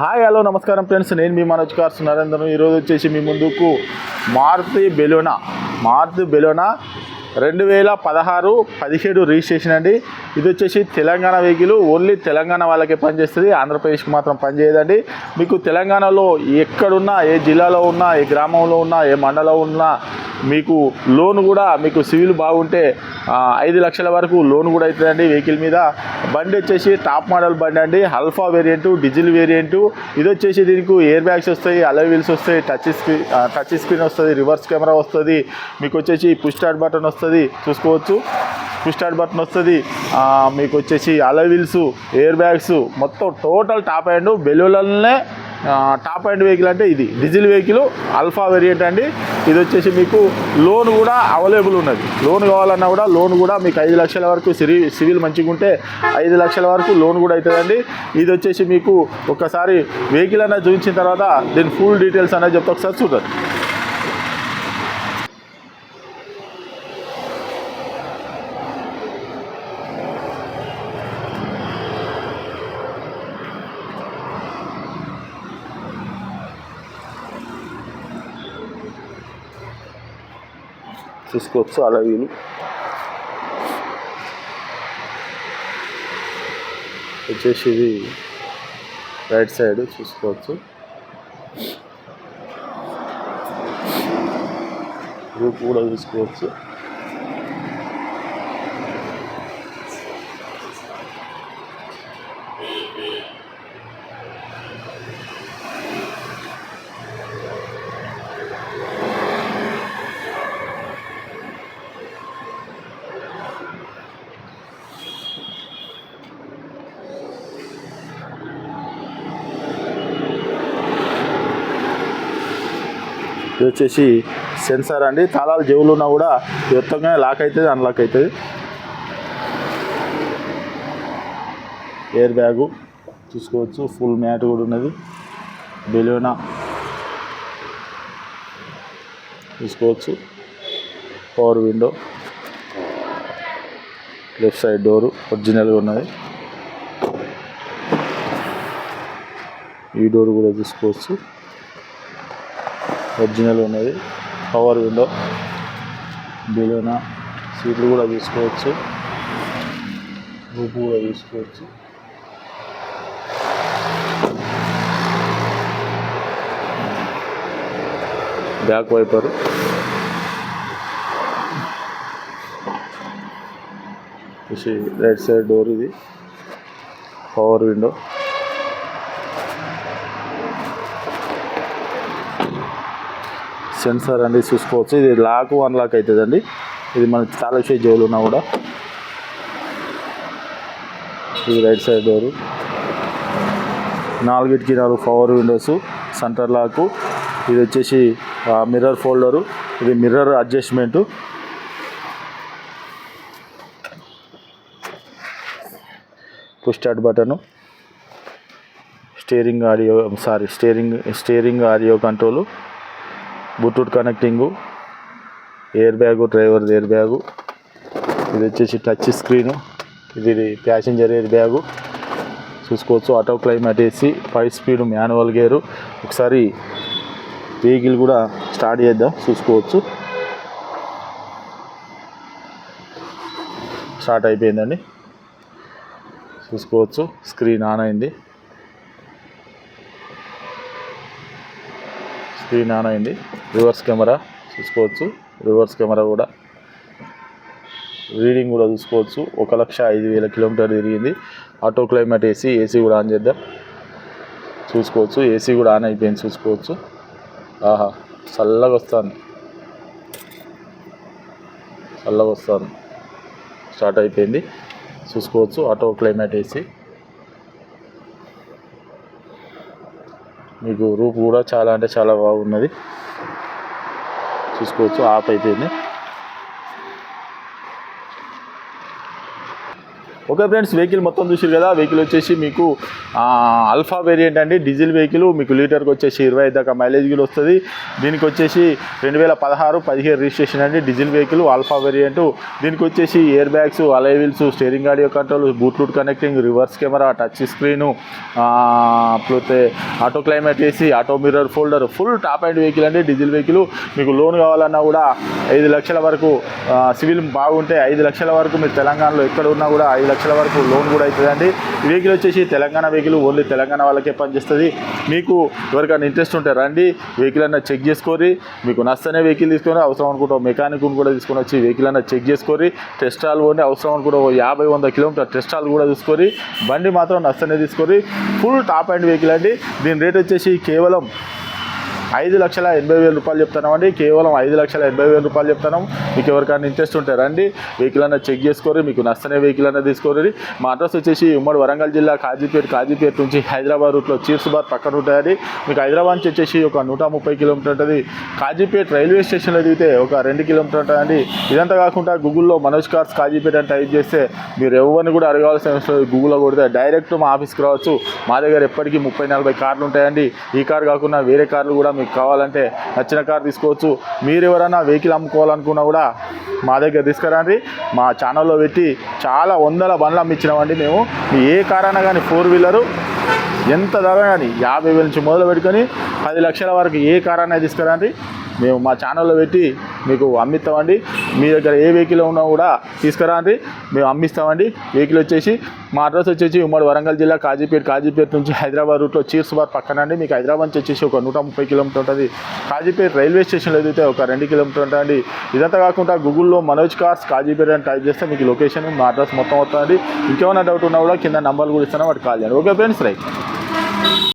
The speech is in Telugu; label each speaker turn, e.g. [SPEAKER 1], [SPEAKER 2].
[SPEAKER 1] హాయ్ హలో నమస్కారం ఫ్రెండ్స్. నేను మీ మనోజ్ కార్స్ నరేంద్ర ఈరోజు వచ్చేసి మీ ముందుకు మారుతి బెలోనా. మారుతి బెలోనా రెండు వేల పదహారు పదిహేడు రిజిస్ట్రేషన్ అండి. ఇది వచ్చేసి తెలంగాణ వెహికల్ ఓన్లీ తెలంగాణ వాళ్ళకే పనిచేస్తుంది ఆంధ్రప్రదేశ్కి మాత్రం పనిచేయదండి. మీకు తెలంగాణలో ఎక్కడున్నా ఏ జిల్లాలో ఉన్నా ఏ గ్రామంలో ఉన్నా ఏ మండలం ఉన్నా మీకు లోన్ కూడా మీకు సివిల్ బాగుంటే ఐదు లక్షల వరకు లోన్ కూడా అవుతుందండి వెహికల్ మీద. బండి వచ్చేసి టాప్ మోడల్ బండి అండి అల్ఫా వేరియంట్ డీజిల్ వేరియంట్. ఇది వచ్చేసి దీనికి ఎయిర్ బ్యాగ్స్ వస్తాయి అలై వీల్స్ వస్తాయి టచ్ స్క్రీన్ టచ్ స్క్రీన్ వస్తుంది రివర్స్ కెమెరా వస్తుంది. మీకు వచ్చేసి పుష్ స్టార్ట్ బటన్ వస్తుంది. వస్తుంది. చూసుకోవచ్చు. పుష్ స్టార్ట్ బటన్ వస్తుంది. మీకు వచ్చేసి అలవిల్స్ ఎయిర్ బ్యాగ్స్ మొత్తం టోటల్ టాప్ అండ్ బెలూలనే టాప్ అండ్ వెహికల్ అంటే ఇది. డీజిల్ వెహికల్ అల్ఫా వేరియంట్ అండి. ఇది వచ్చేసి మీకు లోన్ కూడా అవైలబుల్ ఉన్నది. లోన్ కావాలన్నా కూడా లోన్ కూడా మీకు ఐదు లక్షల వరకు సిరి సివిల్ మంచిగా ఉంటే ఐదు లక్షల వరకు లోన్ కూడా అవుతుందండి. ఇది వచ్చేసి మీకు ఒకసారి వెహికల్ అనేది చూపించిన తర్వాత దీని ఫుల్ డీటెయిల్స్ అనేది చెప్తే ఒకసారి చూడండి చూసుకోవచ్చు అలా విని వచ్చేసి ఇది రైట్ సైడ్ చూసుకోవచ్చు రూప్ కూడా చూసుకోవచ్చు ఇది వచ్చేసి సెన్సార్ అండి. తాళాలు జేబులు ఉన్నా కూడా మొత్తంగా లాక్ అవుతుంది అన్లాక్ అవుతుంది. ఎయిర్ బ్యాగు చూసుకోవచ్చు ఫుల్ మ్యాట్ కూడా ఉన్నది. బెలూనా చూసుకోవచ్చు. Power window left side door ఒరిజినల్గా ఉన్నది. ఈ డోర్ కూడా చూసుకోవచ్చు. ఒరిజినల్ ఉన్నది. పవర్ విండో బిలోనా సీట్లు కూడా తీసుకోవచ్చు. రూపు కూడా తీసుకోవచ్చు. Back wiper. Right side door ఇది. Power window. సెన్సార్ అనేది చూసుకోవచ్చు. ఇది లాక్ వన్ లాక్ అవుతుందండి ఇది మన చాలా షేక్ జోలు ఉన్నా కూడా. ఇది రైట్ సైడ్ డోరు. నాలుగిటికి నాలుగు పవర్ విండోస్ సెంటర్ లాకు. ఇది వచ్చేసి మిర్రర్ ఫోల్డరు. ఇది mirror adjustment. Push start button. Steering audio sorry steering steering audio control. Bluetooth connecting air bag driver air bag ఇది వచ్చేసి టచ్ స్క్రీను ఇది ప్యాసింజర్ ఎయిర్ బ్యాగు చూసుకోవచ్చు ఆటో క్లైమేట్ వేసి ఫైవ్ స్పీడ్ మాన్యువల్ గేరు ఒకసారి వెహికల్ కూడా స్టార్ట్ చేద్దాం. చూసుకోవచ్చు. స్టార్ట్ అయిపోయిందండి. చూసుకోవచ్చు. స్క్రీన్ ఆన్ అయింది. త్రీ ఆన్ అయింది. రివర్స్ కెమెరా చూసుకోవచ్చు. రివర్స్ కెమెరా కూడా రీడింగ్ కూడా చూసుకోవచ్చు. ఒక లక్ష ఐదు వేల కిలోమీటర్ తిరిగింది. ఆటో క్లైమేట్ ఏసీ ఏసీ కూడా ఆన్ చేద్దాం. చూసుకోవచ్చు. ఏసీ కూడా ఆన్ అయిపోయింది చూసుకోవచ్చు. ఆహా చల్లగా వస్తుంది. చల్లగా వస్తాను స్టార్ట్ అయిపోయింది. చూసుకోవచ్చు. Auto climate AC. మీకు రూప్ కూడా చాలా అంటే చాలా బాగున్నది. చూసుకోవచ్చు ఆఫ్ అయిపోయింది ఓకే ఫ్రెండ్స్ వెహికల్ మొత్తం చూసారు కదా వెహికల్ వచ్చేసి మీకు అల్ఫా వేరియంట్ అండి. డీజిల్ వెహికల్ మీకు లీటర్కి వచ్చేసి ఇరవై ఐదు దాకా మైలేజ్ కూడా వస్తుంది. దీనికి వచ్చేసి రెండు వేల పదహారు పదిహేడు రిజిస్ట్రేషన్ అండి డీజిల్ వెహికల్ ఆల్ఫా వేరియంట్ దీనికి వచ్చేసి air bags alloy wheels steering audio control Bluetooth connecting reverse camera touch screen పోతే ఆటో క్లైమేట్ చేసి auto mirror folder full top and vehicle అండి డీజిల్ వెహికల్. మీకు లోన్ కావాలన్నా కూడా ఐదు లక్షల వరకు సివిల్ బాగుంటే ఐదు లక్షల వరకు మీరు తెలంగాణలో ఎక్కడ ఉన్నా కూడా ఐదు లక్షల వరకు లోన్ కూడా అవుతుందండి. ఈ వెహికల్ వచ్చేసి తెలంగాణ వెహికల్ ఓన్లీ తెలంగాణ వాళ్ళకే పనిచేస్తుంది. మీకు ఎవరికైనా ఇంట్రెస్ట్ ఉంటే రండి వెహికల్ అన్న చెక్ చేసుకోరి మీకు నచ్చనే వెహికల్ తీసుకొని అవసరం అనుకుంటే మెకానిక్ కూడా తీసుకొని వచ్చి వెహికల్ అన్న చెక్ చేసుకోరి టెస్ట్ ఆల్ అవసరం అనుకుంటే యాభై వంద కిలోమీటర్ టెస్ట్ ఆల్ కూడా తీసుకొని బండి మాత్రం నచ్చనే తీసుకొని ఫుల్ టాప్ అండ్ వెహికల్ అండి. దీని రేట్ వచ్చేసి కేవలం ఐదు లక్షల ఎనభై వేల రూపాయలు చెప్తున్నామండి కేవలం ఐదు లక్షల ఎనభై వేల రూపాయలు చెప్తున్నాం. మీకు ఎవరికైనా ఇంట్రెస్ట్ ఉంటే రండి. వెహికల్ అన్న చెక్ చేసుకోరు మీకు నచ్చనే వెహికల్ అన్న తీసుకోరు మా అడ్రస్ వచ్చేసి ఉమ్మడి వరంగల్ జిల్లా కాజీపేట కాజీపేట నుంచి హైదరాబాద్ రూట్లో చీర్సుబాద్ పక్కన ఉంటాయండి. మీకు హైదరాబాద్ నుంచి వచ్చేసి ఒక నూట ముప్పై కిలోమీటర్ ఉంటుంది. కాజీపేట రైల్వే స్టేషన్లో దిగితే ఒక రెండు కిలోమీటర్ ఉంటుందండి ఇదంతా కాకుండా గూగుల్లో మనోజ్ కార్స్ కాజీపేట అని టైప్ చేస్తే మీరు ఎవరిని కూడా అడగాల్సిన అవసరం గూగుల్లో కొడితే డైరెక్ట్ మా ఆఫీస్కి రావచ్చు. మా దగ్గర ఎప్పటికీ ముప్పై నలభై కార్లు ఉంటాయండి. ఈ కార్ కాకుండా వేరే కార్లు కూడా మీకు కావాలంటే నచ్చిన కార్ తీసుకోవచ్చు. మీరు ఎవరైనా వెహికల్ అమ్ముకోవాలనుకున్నా కూడా మా దగ్గర తీసుకురండి. మా ఛానల్లో పెట్టి చాలా వందల బండ్లు అమ్మించినామండి మేము. ఏ కార్ అయినా కానీ ఫోర్ వీలరు ఎంత ధర కానీ యాభై వేల నుంచి మొదలు పెట్టుకొని పది లక్షల వరకు ఏ కార్ అయినా తీసుకురండి. మేము మా ఛానల్లో పెట్టి మీకు అమ్మిస్తామండి. మీ దగ్గర ఏ వెహికల్ ఉన్నా కూడా తీసుకురండి. మేము అమ్మిస్తామండి. వెహికల్ వచ్చేసి మా అడ్రస్ వచ్చేసి ఉమ్మడి వరంగల్ జిల్లా కాజీపేట కాజీపేట నుంచి హైదరాబాద్ రూట్లో చీర్సుబాద్ పక్కన అండి మీకు హైదరాబాద్ నుంచి వచ్చేసి ఒక నూట ముప్పై కిలోమీటర్ ఉంటుంది. కాజీపేట రైల్వే స్టేషన్లో ఎదిగితే ఒక రెండు కిలోమీటర్ ఉంటుంది ఇదంతా కాకుండా గూగుల్లో మనోజ్ కార్స్ కాజీపేట అని టైప్ చేస్తే మీకు లొకేషన్ మా అడ్రస్ మొత్తం వస్తుంది ఇంకేమైనా డౌట్ ఉన్నా కూడా కింద నంబర్లు కూడా ఇస్తాను. వాటికి కాల్ చేయండి. Okay friends right